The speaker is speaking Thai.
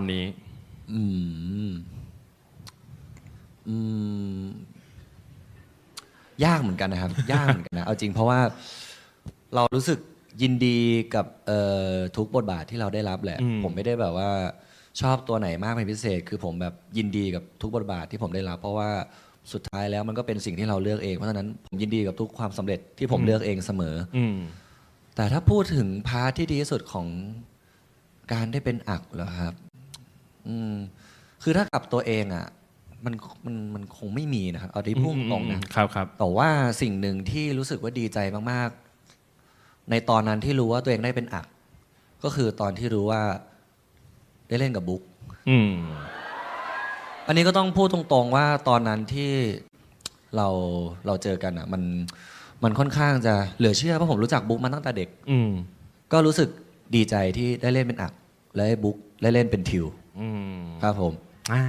วันนี้ อืม อืม ยากเหมือนกันนะครับ ยากเหมือนกันนะ เอาจริงเพราะว่าเรารู้สึกยินดีกับเอ่อทุกบทบาทที่เราได้รับแหละ อืม ผมไม่ได้แบบว่าชอบตัวไหนมากเป็นพิเศษ คือผมแบบยินดีกับทุกบทบาทที่ผมได้รับ เพราะว่าสุดท้ายแล้วมันก็เป็นสิ่งที่เราเลือกเอง เพราะฉะนั้นผมยินดีกับทุกความสำเร็จที่ผมเลือกเองเสมอ อืม แต่ถ้าพูดถึงพาร์ทที่ดีที่สุดของการได้เป็นอักเหรอครับ อืม คือถ้ากับตัวเองอะ มันมันมันคงไม่มีนะครับ เอาที่พูดตรงๆนะครับครับแต่ว่าสิ่งหนึ่งที่รู้สึกว่าดีใจมากๆ ในตอนนั้นที่รู้ว่าตัวเองได้เป็นอัก ก็คือตอนที่รู้ว่า ได้เล่นกับบุ๊กอืมอันนี้ก็ต้องพูดตรงๆว่าตอนนั้นที่เราเราเจอกันอะ มันมันค่อนข้างจะเหลือเชื่อเพราะผมรู้จักบุ๊กมาตั้งแต่เด็ก อืมก็รู้สึกดีใจที่ได้เล่นเป็นอัก และให้บุ๊กได้เล่นเป็นทิวอืม ครับผม อ่า